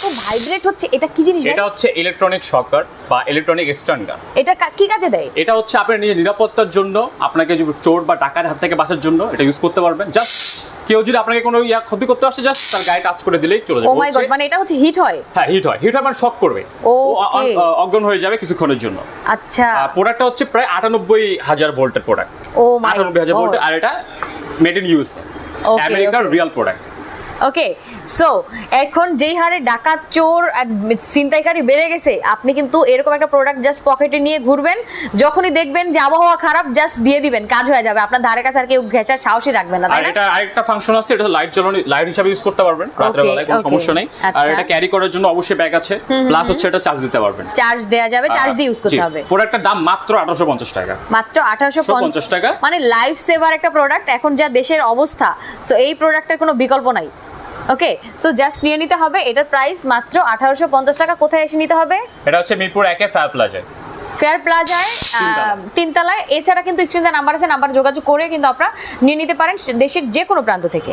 এত ভাইব্রেট হচ্ছে এটা কি জিনিস এটা হচ্ছে ইলেকট্রনিক শকার বা ইলেকট্রনিক স্টান গান এটা কা- কাজে দেয়? এটা হচ্ছে আপনার নিজের নিরাপত্তার জন্য আপনাকে যদি চোর বা ডাকাত হাত থেকে বাঁচার জন্য এটা ইউজ করতে পারবেন। জাস্ট কেউ যদি আপনাকে কোনো ইয়া ক্ষতি করতে আসে জাস্ট তার গায়ে টাচ করে দিলেই চলে ও যাবে মাই গড মানে এটা হচ্ছে হিট হয়? হ্যাঁ হিট হয়। হিট হয় মানে শক করবে। ও অজ্ঞান হয়ে যাবে কিছুক্ষণের জন্য। আচ্ছা। প্রোডাক্টটা হচ্ছে প্রায় আটানব্বই হাজার ভোল্টের প্রোডাক্ট ও মাই আটানব্বই হাজার ভোল্টের আর এটা মেড ইন ইউএস Okay, আমেরিকার. রিয়েল প্রোডাক্ট ওকে সো এখন যেই হারে ডাকাত চোর আর ছিনতাইকারী বেড়ে গেছে আপনি কিন্তু এরকম একটা প্রোডাক্ট জাস্ট পকেটে নিয়ে ঘুরবেন যখনই দেখবেন যে আবহাওয়া খারাপ জাস্ট দিয়ে দিবেন কাজ হয়ে যাবে। আপনার ধারে কাছে আর কেউ ঘেঁষার সাহসী রাখবে না তাই না? এটা আরেকটা ফাংশন আছে এটা লাইট জ্বালানো লাইট হিসাবে ইউজ করতে পারবেন রাতের বেলায় কোনো সমস্যা নেই। আর আচ্ছা। এটা ক্যারি করার জন্য অবশ্যই ব্যাগ আছে প্লাস হচ্ছে এটা চার্জ দিতে পারবেন। চার্জ দেওয়া যাবে চার্জ দিয়ে ইউজ করতে হবে। প্রোডাক্টের দাম মাত্র আঠারোশো পঞ্চাশ টাকা। মাত্র আঠারোশো 150 টাকা। মানে লাইফ সেভার একটা প্রোডাক্ট এখন যা দেশের অবস্থা সো এই প্রোডাক্টের কোনো বিকল্প নাই। ওকে সো জাস্ট নিয়ে নিতে হবে। এটার প্রাইস মাত্র আঠারোশো পঞ্চাশ টাকা। কোথায় এসে নিতে হবে? এটা হচ্ছে মিরপুর একে ফায়ার প্লাজায় ফেয়ার প্লাজায় তিনতলা। তিনতলায়। এছাড়া কিন্তু স্ক্রিনে নাম্বার আছে নাম্বার যোগাযোগ করে কিন্তু আপনারা নিয়ে নিতে পারেন দেশের যে কোনো প্রান্ত থেকে।